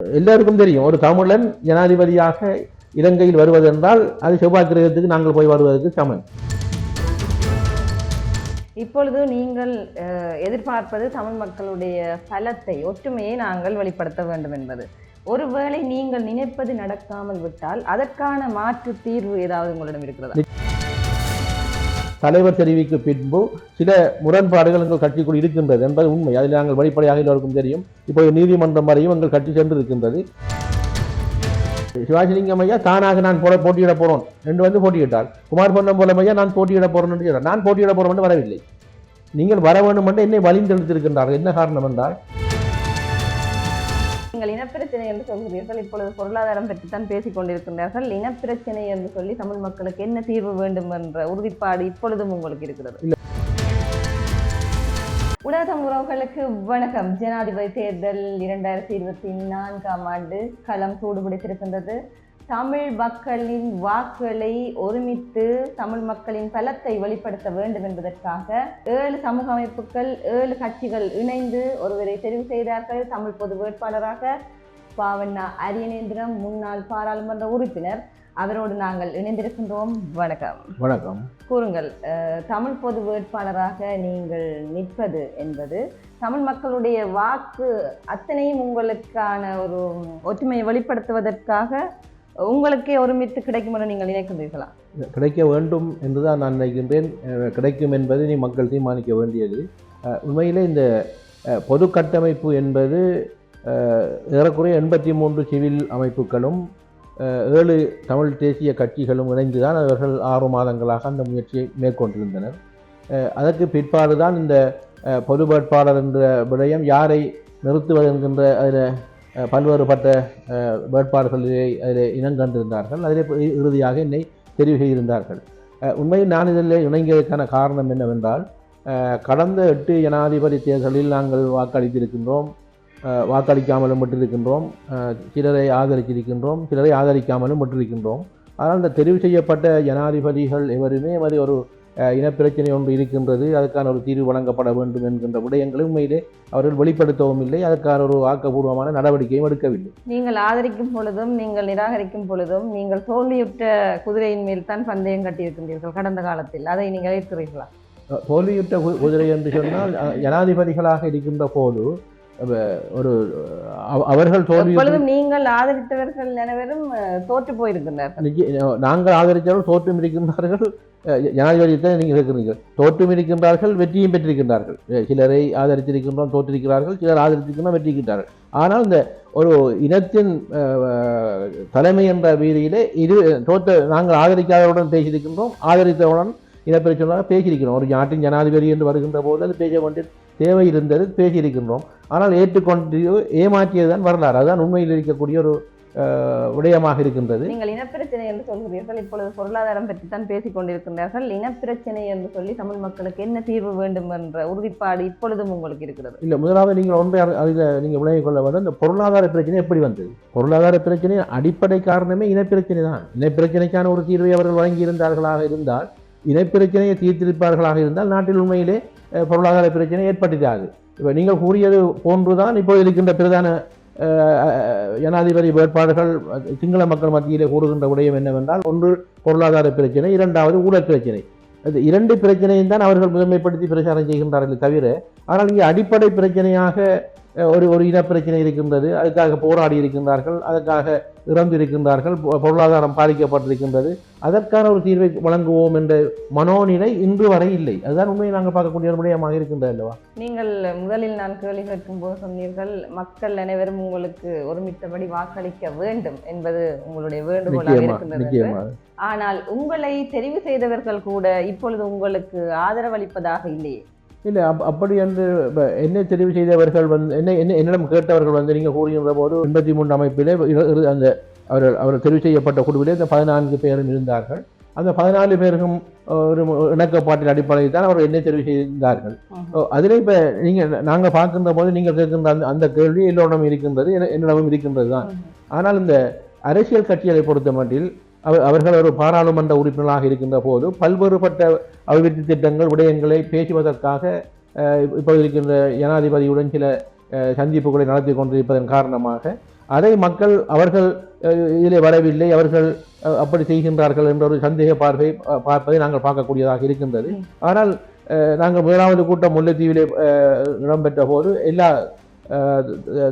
எல்லாருக்கும் தெரியும். ஒரு தமிழன் ஜனாதிபதியாக இலங்கையில் வருவதென்றால் அது செவ்வாய் கிரகத்துக்கு நாங்கள் போய் வருவதற்கு சமன். இப்பொழுது நீங்கள் அஹ், எதிர்பார்ப்பது தமிழ் மக்களுடைய பலத்தை ஒற்றுமையை நாங்கள் வெளிப்படுத்த வேண்டும் என்பது. ஒருவேளை நீங்கள் நினைப்பது நடக்காமல் விட்டால் அதற்கான மாற்று தீர்வு ஏதாவது உங்களிடம் இருக்கிறதா? தலைவர் தெரிவிக்கு பின்பு சில முரண்பாடுகள் எங்கள் கட்சிக்குள் இருக்கின்றது என்பது உண்மை. அதில் நாங்கள் வெளிப்படையாக எல்லோருக்கும் தெரியும். இப்போது நீதிமன்றம் வரையும் எங்கள் கட்சி சென்று இருக்கின்றது சிவாஜிலிங்கம் ஐயா தானாக நான் போட போட்டியிட போறோம் என்று வந்து போட்டியிட்டார். குமார் பொன்னம் போல ஐயா நான் போட்டியிட போறேன் என்று சொன்னார். நான் போட்டியிட போகிறோம் என்று வரவில்லை. நீங்கள் வர வேண்டும் என்று என்னை வலிந்தெடுத்திருக்கின்றார்கள் என்ன காரணம் என்றால் இனப்பிரச்சனை என்று சொல்கிறீர்கள் இப்பொழுது பொருளாதாரம் பற்றி தான் பேசிக் கொண்டிருக்கின்றார்கள். இனப்பிரச்சனை என்று சொல்லி தமிழ் மக்களுக்கு என்ன தீர்வு வேண்டும் என்ற உறுதிப்பாடு இப்பொழுதும் உங்களுக்கு இருக்கிறது. உலக தமிழ் உறவுகளுக்கு வணக்கம். ஜனாதிபதி தேர்தல் இரண்டாயிரத்தி இருபத்தி நான்காம் ஆண்டு களம் சூடுபிடித்திருக்கின்றது. தமிழ் மக்களின் வாக்குகளை ஒருமித்து தமிழ் மக்களின் பலத்தை வெளிப்படுத்த வேண்டும் என்பதற்காக ஏழு சமூக அமைப்புகள் ஏழு கட்சிகள் இணைந்து ஒருவரை தெரிவு செய்தார்கள். தமிழ் பொது வேட்பாளராக பாவண்ணா அரியநேந்திரம் முன்னாள் பாராளுமன்ற உறுப்பினர். அவரோடு நாங்கள் இணைந்திருக்கின்றோம். வணக்கம். வணக்கம். கூறுங்கள் தமிழ் பொது வேட்பாளராக நீங்கள் நிற்பது என்பது தமிழ் மக்களுடைய வாக்கு அத்தனையும் உங்களுக்கான ஒரு ஒற்றுமையை வெளிப்படுத்துவதற்காக உங்களுக்கே ஒருமித்து கிடைக்கும் என்று நீங்கள் நினைக்கின்றீர்களா கிடைக்க வேண்டும் என்றுதான் நான் நினைக்கின்றேன். கிடைக்கும் என்பதை நீ மக்கள் தீர்மானிக்க வேண்டியது. உண்மையிலே இந்த பொது கட்டமைப்பு என்பது ஏறக்குறைய எண்பத்தி மூன்று சிவில் அமைப்புகளும் ஏழு தமிழ் தேசிய கட்சிகளும் இணைந்துதான் அவர்கள் ஆறு மாதங்களாக அந்த முயற்சியை மேற்கொண்டிருந்தனர். அதற்கு பிற்பாடு தான் இந்த பொது வேட்பாளர் என்ற விடயம் யாரை நிறுத்துவது என்கின்ற அதில் பல்வேறுபட்ட வேட்பாளர்களிலே அதில் இனங்கண்டிருந்தார்கள் அதில் இறுதியாக என்னை தெரிவு செய்திருந்தார்கள் உண்மையில் நான் இதில் இணங்கியதற்கான காரணம் என்னவென்றால் கடந்த எட்டு ஜனாதிபதி தேர்தலில் நாங்கள் வாக்களித்திருக்கின்றோம். வாக்களிக்காமலும் விட்டிருக்கின்றோம். சிலரை ஆதரித்திருக்கின்றோம் சிலரை ஆதரிக்காமலும் விட்டிருக்கின்றோம். ஆனால் இந்த தெரிவு செய்யப்பட்ட ஜனாதிபதிகள் எவருமே மாதிரி ஒரு இனப்பிரச்சனை ஒன்று இருக்கின்றது. அதுக்கான ஒரு தீர்வு வழங்கப்பட வேண்டும் என்கின்ற விடயங்களை உண்மையிலே அவர்கள் வெளிப்படுத்தவும் இல்லை. அதற்கான ஒரு ஆக்கப்பூர்வமான நடவடிக்கையும் எடுக்கவில்லை. நீங்கள் ஆதரிக்கும் பொழுதும் நீங்கள் நிராகரிக்கும் பொழுதும் நீங்கள் தோல்வியுற்ற குதிரையின் மேல் தான் பந்தயம் கட்டியிருக்கின்றீர்கள் கடந்த காலத்தில். அதை நீங்கள் ஏற்கிறீர்களா? தோல்வியுற்ற குதிரை என்று சொன்னால் ஜனாதிபதிகளாக இருக்கின்ற போது ஒரு அவ- அவர்கள் தோல்வி நீங்கள் ஆதரித்தவர்கள் அனைவரும் தோற்று போயிருக்கின்றார்கள் நாங்கள் ஆதரித்தவர்கள் தோற்றும் இருக்கின்றார்கள். அஹ், ஜனாதிபதியத்தை நீங்கள் இருக்கிறீர்கள் தோற்றும் இருக்கின்றார்கள் வெற்றியும் பெற்றிருக்கின்றார்கள். சிலரை ஆதரித்திருக்கின்றோம் தோற்றிருக்கிறார்கள் சிலர் ஆதரித்திருக்கின்றோம் வெற்றிருக்கின்றார்கள் ஆனால் இந்த ஒரு இனத்தின் தலைமை என்ற வீதியிலே இரு தோற்ற நாங்கள் ஆதரிக்காதவருடன் பேசியிருக்கின்றோம் ஆதரித்தவுடன் இனப்பிரச்சனையாக பேசியிருக்கிறோம். ஒரு நாட்டின் ஜனாதிபதி என்று வருகின்ற போது அது பேச வேண்டிய தேவை இருந்தது பேசியிருக்கின்றோம். ஆனால் ஏற்றுக்கொண்டு ஏமாற்றியது தான் வரலாறு. அதுதான் உண்மையில் இருக்கக்கூடிய ஒரு விடயமாக இருக்கின்றது. நீங்கள் இனப்பிரச்சனை என்று சொல்கிறீர்கள். இப்பொழுது பொருளாதாரம் பற்றி தான் பேசிக் கொண்டிருக்கின்றார்கள் இனப்பிரச்சனை என்று சொல்லி தமிழ் மக்களுக்கு என்ன தீர்வு வேண்டும் என்ற உறுதிப்பாடு இப்பொழுதும் உங்களுக்கு இருக்கிறது? இல்லை முதலாவது நீங்கள் ஒன்றை அதில் நீங்கள் விளங்கிக் கொள்ள வேண்டும். இந்த பொருளாதார பிரச்சனை எப்படி வந்தது? பொருளாதார பிரச்சனை அடிப்படை காரணமே இனப்பிரச்சனை தான். இனப்பிரச்சனைக்கான ஒரு தீர்வை அவர்கள் வழங்கியிருந்தார்களாக இருந்தால் இனப்பிரச்சனையை தீர்த்திருப்பார்களாக இருந்தால் நாட்டில் உண்மையிலே பொருளாதார பிரச்சனை ஏற்பட்டிருக்காது இப்போ நீங்கள் கூறியது போன்றுதான் இப்போ இருக்கின்ற பிரதான ஜனாதிபதி வேட்பாளர்கள் சிங்கள மக்கள் மத்தியிலே கூறுகின்ற விடயம் என்னவென்றால் ஒன்று பொருளாதார பிரச்சனை இரண்டாவது ஊழல் பிரச்சனை அது இரண்டு பிரச்சனையும் தான் அவர்கள் முதன்மைப்படுத்தி பிரச்சாரம் செய்கின்றார்கள் தவிர ஆனால் இங்கே அடிப்படை பிரச்சனையாக ஒரு ஒரு இனப்பிரச்சனை இருக்கின்றது அதுக்காக போராடி இருக்கின்றார்கள் அதற்காக இறந்திருக்கின்றார்கள் பொருளாதாரம் பாதிக்கப்பட்டிருக்கின்றது. அதற்கான ஒரு தீர்வை வழங்குவோம் என்ற மனோநிலை இன்று வரை இல்லை. அதுதான் உண்மையை நாங்கள் பார்க்கக்கூடிய ஒரு விடயமாக இருக்கின்றது அல்லவா? நீங்கள் முதலில் நான் கேள்வி கேட்கும் போது சொன்னீர்கள் மக்கள் அனைவரும் உங்களுக்கு ஒருமித்தபடி வாக்களிக்க வேண்டும் என்பது உங்களுடைய வேண்டுகோளாக இருக்கின்றது. ஆனால் உங்களை தெரிவு செய்தவர்கள் கூட இப்பொழுது உங்களுக்கு ஆதரவளிப்பதாக இல்லையே. இல்லை அப் அப்படி என்று என்னை தெரிவு செய்தவர்கள் வந்து என்ன என்ன என்னிடம் கேட்டவர்கள் வந்து நீங்கள் கூறுகின்ற போது எண்பத்தி மூன்று அமைப்பிலே அந்த அவர்கள் அவர் தெரிவு செய்யப்பட்ட குழுவிலே இந்த பதினான்கு பேரும் இருந்தார்கள். அந்த பதினாலு பேருக்கும் ஒரு இணக்கப்பாட்டின் அடிப்படையில் தான் அவர் என்னை தெரிவு செய்திருந்தார்கள் அதிலே இப்போ நீங்கள் நாங்கள் பார்க்கின்ற போது நீங்கள் கேட்கின்ற அந்த அந்த கேள்வி எல்லோரிடம் இருக்கின்றது என- என்னிடமும் இருக்கின்றது தான். ஆனால் இந்த அரசியல் கட்சிகளை பொறுத்த மட்டில் அவர்கள் ஒரு பாராளுமன்ற உறுப்பினராக இருக்கின்ற போது பல்வேறுபட்ட அபிவிருத்தி திட்டங்கள் விடயங்களை பேசுவதற்காக அஹ், இப்போது இருக்கின்ற ஜனாதிபதியுடன் சில சந்திப்புகளை நடத்தி கொண்டிருப்பதன் காரணமாக அதை மக்கள் அவர்கள் இதிலே வரவில்லை அவர்கள் அப்படி செய்கின்றார்கள் என்ற ஒரு சந்தேக பார்வை பார்ப்பதை நாங்கள் பார்க்கக்கூடியதாக இருக்கின்றது. ஆனால் நாங்கள் முதலாவது கூட்டம் முல்லைத்தீவிலே இடம்பெற்ற போது எல்லா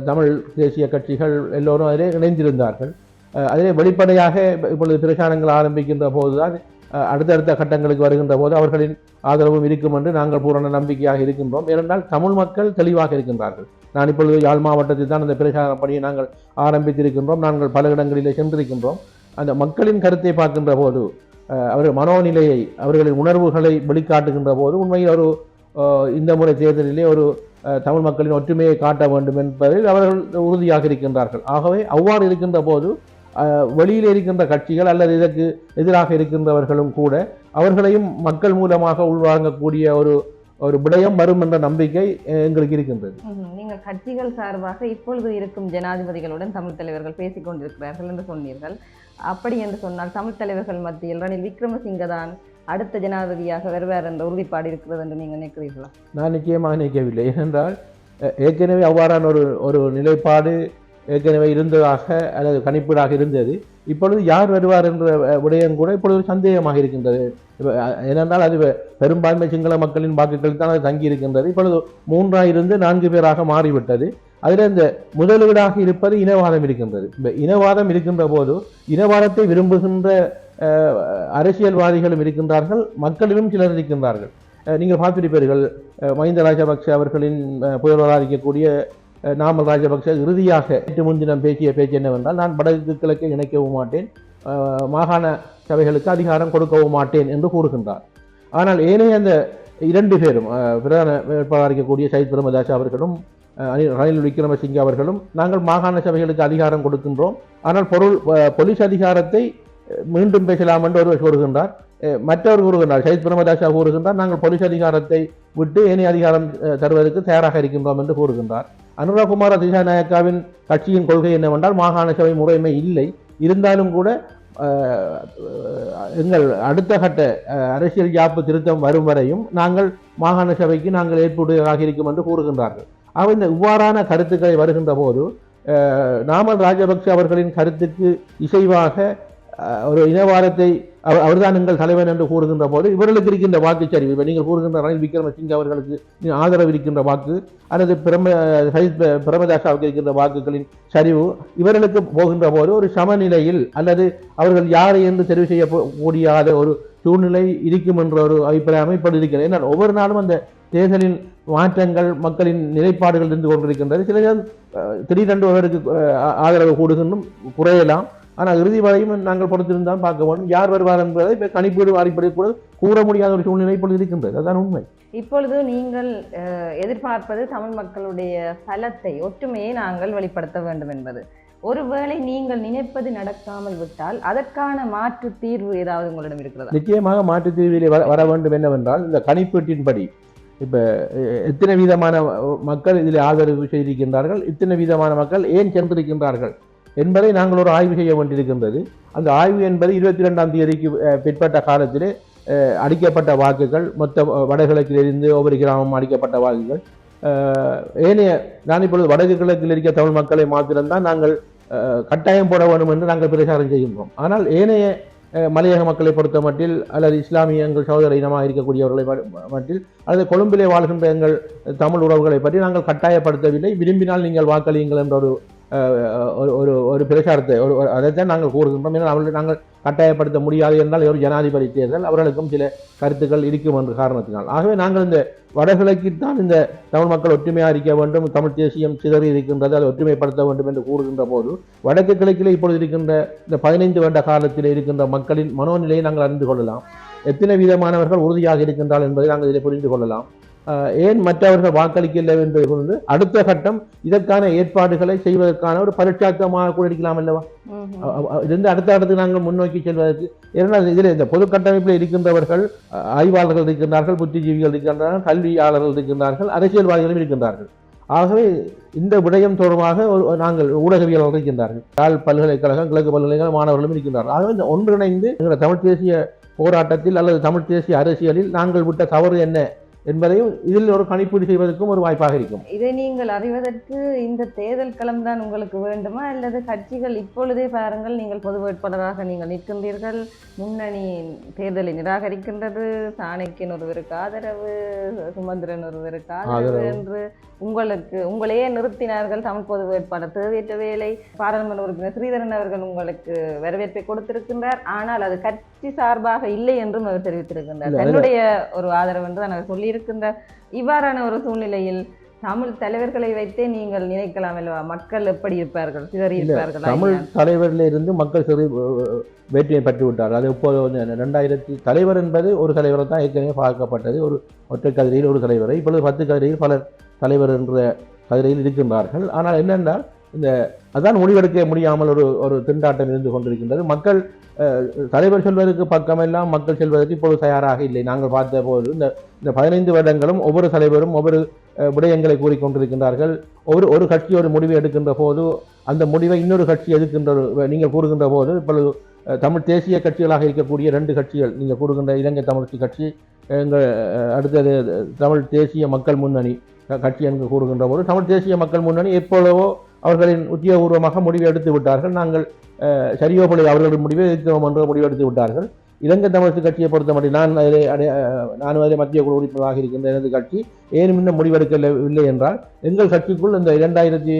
தமிழ் தேசிய கட்சிகள் எல்லோரும் அதிலே இணைந்திருந்தார்கள் அதிலே வெளிப்படையாக இப்பொழுது பிரச்சாரங்கள் ஆரம்பிக்கின்ற போதுதான் அடுத்தடுத்த கட்டங்களுக்கு வருகின்ற போது அவர்களின் ஆதரவும் இருக்கும் என்று நாங்கள் பூரண நம்பிக்கையாக இருக்கின்றோம். ஏனென்றால் தமிழ் மக்கள் தெளிவாக இருக்கின்றார்கள். நான் இப்பொழுது யாழ் மாவட்டத்தில் தான் அந்த பிரச்சார பணியை நாங்கள் ஆரம்பித்திருக்கின்றோம். நாங்கள் பல இடங்களிலே சென்றிருக்கின்றோம். அந்த மக்களின் கருத்தை பார்க்கின்ற போது அவர்கள் மனோநிலையை அவர்களின் உணர்வுகளை வெளிக்காட்டுகின்ற போது உண்மையில் ஒரு இந்த முறை தேர்தலிலே ஒரு தமிழ் மக்களின் ஒற்றுமையை காட்ட வேண்டும் என்பதில் அவர்கள் உறுதியாக இருக்கின்றார்கள். ஆகவே அவ்வாறு இருக்கின்ற போது வெளியில் இருக்கின்ற கட்சிகள் அல்லது இதற்கு எதிராக இருக்கின்றவர்களும் கூட அவர்களையும் மக்கள் மூலமாக உள்வாங்கக்கூடிய ஒரு ஒரு விடயம் வரும் என்ற நம்பிக்கை எங்களுக்கு இருக்கின்றது. நீங்கள் கட்சிகள் சார்பாக இப்பொழுது இருக்கும் ஜனாதிபதிகளுடன் தமிழ் தலைவர்கள் பேசிக் கொண்டிருக்கிறார்கள் என்று சொன்னீர்கள். அப்படி என்று சொன்னால் தமிழ் தலைவர்கள் மத்தியில் ரணில் விக்ரமசிங்க தான் அடுத்த ஜனாதிபதியாக வருவார் என்ற உறுதிப்பாடு இருக்கிறது என்று நீங்கள் நினைக்கிறீர்களா? நான் நிச்சயமாக நினைக்கவில்லை. ஏனென்றால் ஏற்கனவே அவ்வாறான ஒரு ஒரு நிலைப்பாடு ஏற்கனவே இருந்ததாக அல்லது கணிப்பீடாக இருந்தது. இப்பொழுது யார் வருவார் என்ற விடயம் கூட இப்பொழுது சந்தேகமாக இருக்கின்றது. ஏனென்றால் அது பெரும்பான்மை சிங்கள மக்களின் வாக்குகளில் தான் அது தங்கி இருக்கின்றது. இப்பொழுது மூன்றாக இருந்து நான்கு பேராக மாறிவிட்டது. அதில் இந்த முதலீடாக இருப்பது இனவாதம் இருக்கின்றது. இந்த இனவாதம் இருக்கின்ற போது இனவாதத்தை விரும்புகின்ற அரசியல்வாதிகளும் இருக்கின்றார்கள். மக்களிலும் சிலர் இருக்கின்றார்கள். நீங்கள் பார்த்திருப்பீர்கள். மஹிந்த ராஜபக்ஷ அவர்களின் அஹ், புதல்வராக இருக்கக்கூடிய நாமல் ராஜபக்ஷ இறுதியாக நேற்று முன்தினம் பேசிய பேச்சு என்னவென்றால் நான் வடக்கு கிழக்கை இணைக்கவும் மாட்டேன் மாகாண சபைகளுக்கு அதிகாரம் கொடுக்கவும் மாட்டேன் என்று கூறுகின்றார். ஆனால் ஏனைய அந்த இரண்டு பேரும் பிரதான வேட்பாளராக இருக்கக்கூடிய சயித் பிரமதாஸ் அவர்களும் ரணில் விக்ரமசிங்கே அவர்களும் நாங்கள் மாகாண சபைகளுக்கு அதிகாரம் கொடுக்கின்றோம். ஆனால் பொருள் போலீஸ் அதிகாரத்தை மீண்டும் பேசலாம் என்று ஒருவர் கூறுகின்றார். மற்றவர் கூறுகின்றார் சயித் பிரமதாசா கூறுகின்றார் நாங்கள் போலீஸ் அதிகாரத்தை விட்டு ஏனைய அதிகாரம் தருவதற்கு தயாராக இருக்கின்றோம் என்று கூறுகின்றார். அனுராகுமார திசாநாயக்காவின் கட்சியின் கொள்கை என்னவென்றால் மாகாண சபை முறைமை இல்லை. இருந்தாலும் கூட எங்கள் அடுத்த கட்ட அரசியல் யாப்பு திருத்தம் வரும் வரையும் நாங்கள் மாகாண சபைக்கு நாங்கள் ஏற்புடையதாக இருக்கும் என்று கூறுகின்றார்கள். ஆக இந்த இவ்வாறான கருத்துக்களை வருகின்ற போது நாமல் ராஜபக்ஷ அவர்களின் கருத்துக்கு இசைவாக ஒரு இனவாரத்தை அவர் அவர்தான் எங்கள் தலைவன் என்று கூறுகின்ற போது இவர்களுக்கு இருக்கின்ற வாக்குச்சரிவு இப்போ நீங்கள் கூறுகின்ற ரணில் விக்ரமசிங்க அவர்களுக்கு ஆதரவு இருக்கின்ற வாக்கு அல்லது பிரம சஜித் பிரமதாசாவுக்கு இருக்கின்ற வாக்குகளின் சரிவு இவர்களுக்கு போகின்ற போது ஒரு சமநிலையில் அல்லது அவர்கள் யாரை என்று தெரிவு செய்ய முடியாத ஒரு சூழ்நிலை இருக்கும் என்ற ஒரு அபிப்பிராயம் இப்படி இருக்கிறது. ஏன்னால் ஒவ்வொரு நாளும் அந்த தேர்தலின் மாற்றங்கள் மக்களின் நிலைப்பாடுகள் இருந்து கொண்டிருக்கின்றது. சில திடீரென்று அவருக்கு ஆதரவு கூடுகின்றும் குறையலாம். ஆனால் இறுதி வரையும் நாங்கள் பொறுத்திருந்தால் பார்க்க வேண்டும் யார் வருவார் என்பதை இப்போ கணிப்பீடு அடிப்படை கூட கூற முடியாத ஒரு சூழ்நிலை இப்பொழுது இருக்கின்றது. அதுதான் உண்மை. இப்பொழுது நீங்கள் எதிர்பார்ப்பது தமிழ் மக்களுடைய பலத்தை ஒற்றுமையை நாங்கள் வெளிப்படுத்த வேண்டும் என்பது. ஒருவேளை நீங்கள் நினைப்பது நடக்காமல் விட்டால் அதற்கான மாற்று தீர்வு ஏதாவது உங்களிடம் இருக்கிறதா? நிச்சயமாக மாற்றுத் தீர்விலே வர வேண்டும் என்னவென்றால் இந்த கணிப்பீட்டின்படி இப்போ எத்தனை விதமான மக்கள் இதில் ஆதரவு செய்திருக்கின்றார்கள் இத்தனை விதமான மக்கள் ஏன் சென்றிருக்கின்றார்கள் என்பதை நாங்கள் ஒரு ஆய்வு செய்ய வேண்டியிருக்கின்றது. அந்த ஆய்வு என்பது இருபத்தி ரெண்டாம் தேதிக்கு பிற்பட்ட காலத்திலே அடிக்கப்பட்ட வாக்குகள் மொத்த வடகிழக்கிலிருந்து ஒவ்வொரு கிராமம் அடிக்கப்பட்ட வாக்குகள். ஏனைய நான் இப்பொழுது வடக்கு கிழக்கில் இருக்க தமிழ் மக்களை மாத்திரம்தான் நாங்கள் கட்டாயம் போட வேண்டும் என்று நாங்கள் பிரச்சாரம் செய்கின்றோம். ஆனால் ஏனைய மலையக மக்களை பொறுத்த மட்டில் அல்லது இஸ்லாமிய எங்கள் சகோதர இனமாக இருக்கக்கூடியவர்களை மட்டில் அல்லது கொழும்பிலே வாழ்கின்ற எங்கள் தமிழ் உறவுகளை பற்றி நாங்கள் கட்டாயப்படுத்தவில்லை. விரும்பினால் நீங்கள் வாக்களியுங்கள் என்ற ஒரு ஒரு ஒரு ஒரு பிரச்சாரத்தை ஒரு அதைத்தான் நாங்கள் கூறுகின்றோம். ஏன்னா அவர்களை நாங்கள் கட்டாயப்படுத்த முடியாது என்றால் ஒரு ஜனாதிபதி தேர்தல் அவர்களுக்கும் சில கருத்துக்கள் இருக்கும் என்ற காரணத்தினால். ஆகவே நாங்கள் இந்த வடகிழக்கில் தான் இந்த தமிழ் மக்கள் ஒற்றுமையாக இருக்க வேண்டும் தமிழ் தேசியம் சிதறி இருக்கின்றது அதை ஒற்றுமைப்படுத்த வேண்டும் என்று கூறுகின்ற போது வடக்கு கிழக்கிலே இப்பொழுது இருக்கின்ற இந்த பதினைந்து வருட காலத்தில் இருக்கின்ற மக்களின் மனோநிலையை நாங்கள் அறிந்து கொள்ளலாம். எத்தனை விதமானவர்கள் உறுதியாக இருக்கின்றால் என்பதை நாங்கள் இதில் புரிந்து கொள்ளலாம். ஏன் மற்றவர்கள் வாக்களிக்கவில்லை என்பது வந்து அடுத்த கட்டம் இதற்கான ஏற்பாடுகளை செய்வதற்கான ஒரு பரிட்சார்த்தமாக கூட இருக்கலாம் அல்லவா? இருந்து அடுத்த இடத்துக்கு நாங்கள் முன்னோக்கி செல்வதற்கு ஏன்னா இதில் இந்த பொது கட்டமைப்பில் இருக்கின்றவர்கள் ஆய்வாளர்கள் இருக்கின்றார்கள் புத்திஜீவிகள் இருக்கின்றார்கள் கல்வியாளர்கள் இருக்கின்றார்கள் அரசியல்வாதிகளும் இருக்கின்றார்கள். ஆகவே இந்த விடயம் தொடர்பாக நாங்கள் ஊடகவியலாளர்கள் இருக்கின்றார்கள். யாழ் பல்கலைக்கழகம் கிழக்கு பல்கலைக்கழக மாணவர்களும் இருக்கின்றார்கள். ஆகவே இந்த ஒன்றிணைந்து எங்கள் தமிழ் தேசிய போராட்டத்தில் அல்லது தமிழ் தேசிய அரசியலில் நாங்கள் விட்ட தவறு என்ன? என்பதையும் இதில் ஒரு கணிப்பீடு செய்வதற்கும் ஒரு வாய்ப்பாக இருக்கும். இதை நீங்கள் அறிவதற்கு இந்த தேர்தல் களம் தான் உங்களுக்கு வேண்டுமா? அல்லது கட்சிகள் இப்பொழுதே பாருங்கள் நீங்கள் பொது வேட்பாளராக நீங்கள் நிற்கின்றீர்கள் முன்னணி தேர்தலை நிராகரிக்கின்றது சாணக்கியன் ஒருவருக்கு ஆதரவு சுமந்திரன் ஒருவருக்கு ஆதரவு. என்று உங்களுக்கு உங்களையே நிறுத்தினார்கள் தமிழ் பொது வேட்பாளர் தேவையற்ற வேலை. பாராளுமன்ற உறுப்பினர் ஸ்ரீதரன் அவர்கள் உங்களுக்கு வரவேற்பை கொடுத்திருக்கின்றார். ஆனால் அது கட்சி சார்பாக இல்லை என்றும் அவர் தெரிவித்திருக்கின்றார். தன்னுடைய ஒரு ஆதரவு என்று தான் அவர் சொல்லியிருக்கின்றார் இவ்வாறான ஒரு சூழ்நிலையில் தமிழ் தலைவர்களை வைத்தே நீங்கள் நினைக்கலாம் அல்லவா? மக்கள் எப்படி இருப்பார்கள்? சிதறி இருப்பார்கள்? தமிழ் தலைவரில் இருந்து மக்கள் சிறு வேற்றியை பெற்று விட்டார். அது இப்போது வந்து ரெண்டாயிரத்தி தலைவர் என்பது ஒரு தலைவரை தான் ஏற்கனவே பார்க்கப்பட்டது. ஒரு ஒற்றை கதிரையில் ஒரு தலைவரை. இப்பொழுது பத்து கதிரையில் பலர் தலைவர் என்ற கதிரையில் இருக்கின்றார்கள். ஆனால் என்னென்றால் இந்த அதான் முடிவெடுக்க முடியாமல் ஒரு ஒரு திண்டாட்டம் இருந்து கொண்டிருக்கின்றது. மக்கள் தலைவர் சொல்வதற்கு பக்கமெல்லாம் மக்கள் செல்வதற்கு இப்பொழுது தயாராக இல்லை. நாங்கள் பார்த்த போது இந்த இந்த பதினைந்து வருடங்களும் ஒவ்வொரு தலைவரும் ஒவ்வொரு விடயங்களை கூறிக்கொண்டிருக்கின்றார்கள். ஒரு ஒரு கட்சி ஒரு முடிவை எடுக்கின்ற போது அந்த முடிவை இன்னொரு கட்சி எடுக்கின்ற நீங்கள் கூறுகின்ற போது இப்பொழுது தமிழ் தேசிய கட்சிகளாக இருக்கக்கூடிய ரெண்டு கட்சிகள் நீங்கள் கூறுகின்ற இலங்கை தமிழ்ச்சி கட்சி எங்கள் அடுத்தது தமிழ் தேசிய மக்கள் முன்னணி கட்சி என்று கூறுகின்ற போது தமிழ் தேசிய மக்கள் முன்னணி எப்பொழுதோ அவர்களின் உத்தியோகபூர்வமாக முடிவை எடுத்து விட்டார்கள். நாங்கள் அஹ், சரியோ அவர்களுடைய முடிவை எதிர்க்கிறோம் என்ற முடிவு எடுத்து விட்டார்கள். இலங்கை தமிழ்ச்சி கட்சியை பொறுத்தமட்டில் நான் அதிலே அடைய அஹ், அதிலே மத்திய குழு உறுப்பினராக இருக்கின்ற எனது கட்சி ஏனும் இன்னும் முடிவெடுக்கவில்லை என்றால் எங்கள் கட்சிக்குள் இந்த இரண்டாயிரத்தி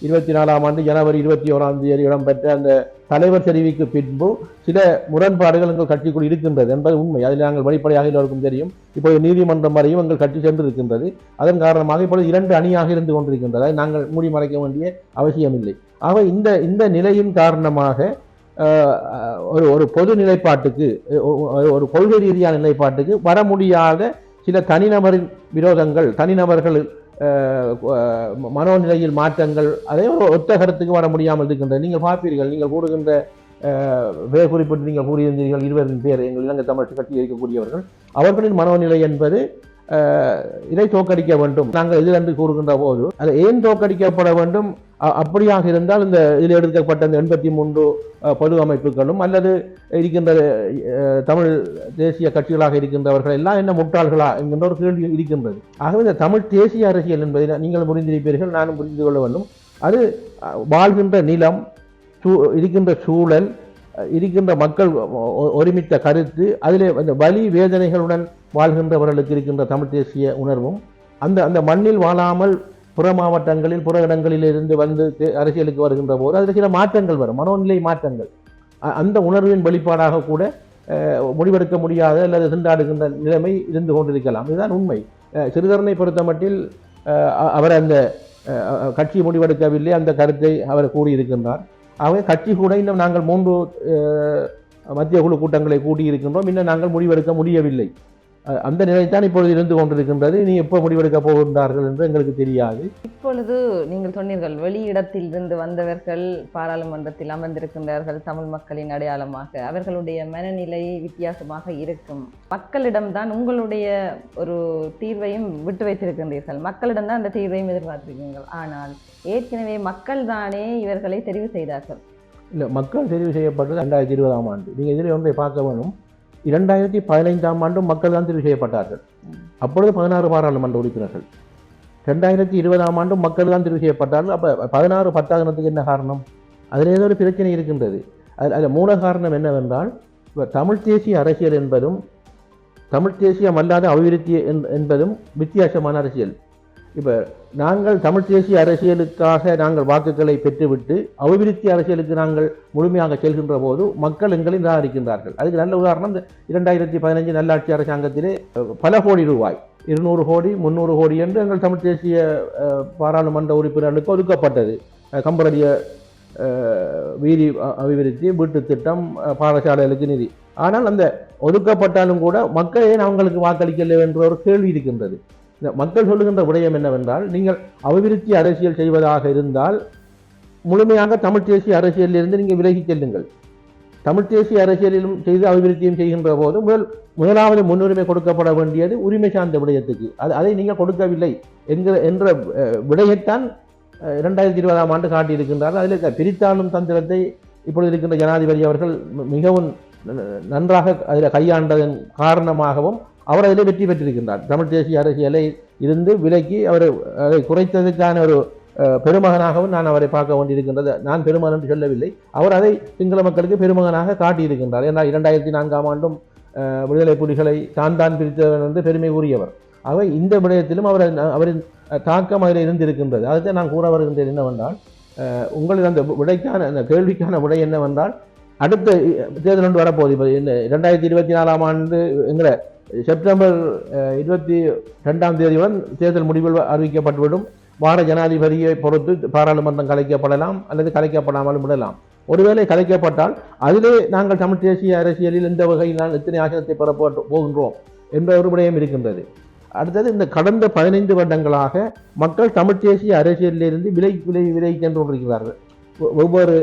இருபத்தி நாலாம் ஆண்டு ஜனவரி இருபத்தி ஓராம் தேதி இடம்பெற்ற அந்த தலைவர் தெரிவிக்கு பின்பு சில முரண்பாடுகள் எங்கள் கட்சிக்குள் இருக்கின்றது என்பது உண்மை. அதில் நாங்கள் வெளிப்படையாக எல்லோருக்கும் தெரியும். இப்போது நீதிமன்றம் வரையும் எங்கள் கட்சி சென்று இருக்கின்றது அதன் காரணமாக இப்பொழுது இரண்டு அணியாக இருந்து கொண்டிருக்கின்றது. அதை நாங்கள் மூடி மறைக்க வேண்டிய அவசியமில்லை. ஆக இந்த இந்த நிலையின் காரணமாக ஒரு ஒரு பொது நிலைப்பாட்டுக்கு ஒரு- கொள்கை ரீதியான நிலைப்பாட்டுக்கு வர முடியாத சில தனிநபரின் விரோதங்கள் தனிநபர்கள் மனோநிலையில் மாற்றங்கள் அதே ஒரு ஒத்த கருத்துக்கு வர முடியாமல் இருக்கின்றது. நீங்கள் பார்ப்பீர்கள் நீங்கள் கூறுகின்ற அஹ், குறிப்பிட்டு நீங்கள் கூறியிருந்தீர்கள் இருவரின் பேர் எங்கள் இலங்கை தமிழ் கட்சியில் இருக்கக்கூடியவர்கள் அவர்களின் மனோநிலை என்பது இதை தோற்கடிக்க வேண்டும். நாங்கள் இதில் கூறுகின்ற போது அது ஏன் தோற்கடிக்கப்பட வேண்டும்? அப்படியாக இருந்தால் இந்த இதில் எடுக்கப்பட்ட இந்த எண்பத்தி மூன்று பொது அமைப்புகளும் அல்லது இருக்கின்ற தமிழ் தேசிய கட்சிகளாக இருக்கின்றவர்கள் எல்லாம் என்ன முட்டாள்களா என்கின்ற ஒரு கேள்வி இருக்கின்றது. ஆகவே இந்த தமிழ் தேசிய அரசியல் என்பதை நீங்கள் புரிந்திருப்பீர்கள் நானும் புரிந்து கொள்ள வேண்டும். அது வாழ்கின்ற நிலம் சூ இருக்கின்ற சூழல் இருக்கின்ற மக்கள் ஒருமித்த கருத்து அதிலே அந்த வலி வேதனைகளுடன் வாழ்கின்றவர்களுக்கு இருக்கின்ற தமிழ் தேசிய உணர்வும் அந்த அந்த மண்ணில் வாழாமல் புற மாவட்டங்களில் புற இடங்களில் இருந்து வந்து அரசியலுக்கு வருகின்ற போது அதில் சில மாற்றங்கள் வரும் மனோநிலை மாற்றங்கள். அ- அந்த உணர்வின் வெளிப்பாடாக கூட முடிவெடுக்க முடியாத அல்லது திண்டாடுகின்ற நிலைமை இருந்து கொண்டிருக்கலாம். இதுதான் உண்மை. சிறுதரனை பொறுத்த பொறுத்தமட்டில் அவர் அந்த கட்சி முடிவெடுக்கவில்லை அந்த கருத்தை அவர் கூறியிருக்கின்றார். ஆகவே கட்சி கூட இன்னும் நாங்கள் மூன்று மத்திய குழு கூட்டங்களை கூட்டியிருக்கின்றோம். இன்னும் நாங்கள் முடிவெடுக்க முடியவில்லை. அந்த நிலைத்தான் இப்பொழுது இருந்து கொண்டிருக்கின்றது. நீ எப்போ முடிவெடுக்க போகின்றார்கள் என்று எங்களுக்கு தெரியாது. இப்பொழுது நீங்கள் சொன்னீர்கள் வெளியிடத்தில் இருந்து வந்தவர்கள் பாராளுமன்றத்தில் அமர்ந்திருக்கின்றார்கள் தமிழ் மக்களின் அடையாளமாக. அவர்களுடைய மனநிலை வித்தியாசமாக இருக்கும். மக்களிடம்தான் உங்களுடைய ஒரு தீர்வையும் விட்டு வைத்திருக்கின்றீர்கள். மக்களிடம்தான் அந்த தீர்வையும் எதிர்பார்த்திருக்கீர்கள். ஆனால் ஏற்கனவே மக்கள் தானே இவர்களை தெரிவு செய்தார்கள். இல்லை மக்கள் தெரிவு செய்யப்பட்டது ரெண்டாயிரத்தி இருபதாம் ஆண்டு. நீங்கள் இதில் ஒன்றை பார்க்க வேணும். இரண்டாயிரத்தி பதினைந்தாம் ஆண்டும் மக்கள் தான் தெரிவு செய்யப்பட்டார்கள். அப்பொழுது பதினாறு பாராளுமன்ற உறுப்பினர்கள். ரெண்டாயிரத்தி இருபதாம் ஆண்டும் மக்கள் தான் தெரிவு செய்யப்பட்டார்கள். அப்போ பதினாறு பத்தாயிரத்துக்கு என்ன காரணம்? அதில் ஏதோ ஒரு பிரச்சனை இருக்கின்றது. அதில் அதில் மூல காரணம் என்னவென்றால் இப்போ தமிழ் தேசிய அரசியல் என்பதும் தமிழ் தேசியம் அல்லாத அபிவிருத்தி என்- என்பதும் வித்தியாசமான அரசியல். இப்போ நாங்கள் தமிழ் தேசிய அரசியலுக்காக நாங்கள் வாக்குகளை பெற்றுவிட்டு அபிவிருத்தி அரசியலுக்கு நாங்கள் முழுமையாக செல்கின்ற போது மக்கள் எங்களை நிராகரிக்கின்றார்கள். அதுக்கு நல்ல உதாரணம் இந்த இரண்டாயிரத்தி பதினஞ்சு நல்லாட்சி அரசாங்கத்திலே பல கோடி ரூபாய் இருநூறு கோடி முந்நூறு கோடி என்று எங்கள் தமிழ் தேசிய பாராளுமன்ற உறுப்பினர்களுக்கு ஒதுக்கப்பட்டது. கம்பரடிய வீதி அபிவிருத்தி வீட்டுத் திட்டம் பாடசாலைகளுக்கு நிதி. ஆனால் அந்த ஒதுக்கப்பட்டாலும் கூட மக்கள் ஏன் அவங்களுக்கு வாக்களிக்கலை என்ற ஒரு கேள்வி இருக்கின்றது. இந்த மக்கள் சொல்லுகின்ற விடயம் என்னவென்றால் நீங்கள் அபிவிருத்தி அரசியல் செய்வதாக இருந்தால் முழுமையாக தமிழ் தேசிய அரசியலிலிருந்து நீங்கள் விலகிச் செல்லுங்கள். தமிழ் தேசிய அரசியலிலும் செய்து அபிவிருத்தியும் செய்கின்ற போது முதல் முதலாவது முன்னுரிமை கொடுக்கப்பட வேண்டியது உரிமை சார்ந்த விடயத்துக்கு. அது அதை நீங்கள் கொடுக்கவில்லை என்கிற என்ற விடயத்தான் இரண்டாயிரத்தி இருபதாம் ஆண்டு காட்டியிருக்கின்றார்கள். அதில் பிரித்தாளும் தந்திரத்தை இப்பொழுது இருக்கின்ற ஜனாதிபதி அவர்கள் மிகவும் ந- நன்றாக அதில் கையாண்டதன் காரணமாகவும் அவர் அதில் வெற்றி பெற்றிருக்கின்றார். தமிழ் தேசிய அரசியலை இருந்து விலக்கி அவர் அதை குறைத்ததுக்கான ஒரு பெருமகனாகவும் நான் அவரை பார்க்க வேண்டியிருக்கின்றது. நான் பெருமகன் என்று சொல்லவில்லை. அவர் அதை சிங்கள மக்களுக்கு பெருமகனாக காட்டியிருக்கின்றார். ஏன்னா இரண்டாயிரத்தி நான்காம் ஆண்டும் விடுதலை புலிகளை தான் தான் பிரித்தவன் என்று பெருமை கூறியவர். ஆகவே இந்த விடயத்திலும் அவர் அவரின் தாக்கம் அதில் இருந்திருக்கின்றது. அதுதான் நான் கூற வருகின்றது என்னவென்றால் உங்களது அந்த விடைக்கான அந்த கேள்விக்கான விடை என்னவென்றால் அடுத்த தேர்தல் ஒன்று வரப்போகுது. இப்போ இந்த ரெண்டாயிரத்தி இருபத்தி நாலாம் ஆண்டு என்கிற செப்டம்பர் இருபத்தி ரெண்டாம் தேதியுடன் தேர்தல் முடிவுகள் அறிவிக்கப்பட்டுவிடும். வார ஜனாதிபதியை பொறுத்து பாராளுமன்றம் கலைக்கப்படலாம் அல்லது கலைக்கப்படாமலும் விடலாம். ஒருவேளை கலைக்கப்பட்டால் அதிலே நாங்கள் தமிழ் தேசிய அரசியலில் எந்த வகையில் நான் எத்தனை ஆசனத்தை பெற போகின்றோம் என்ற ஒரு விடயம் இருக்கின்றது. அடுத்தது இந்த கடந்த பதினைந்து வருடங்களாக மக்கள் தமிழ் தேசிய அரசியலிலிருந்து விலை விலை விலை சென்று கொண்டிருக்கிறார்கள். ஒவ்வொரு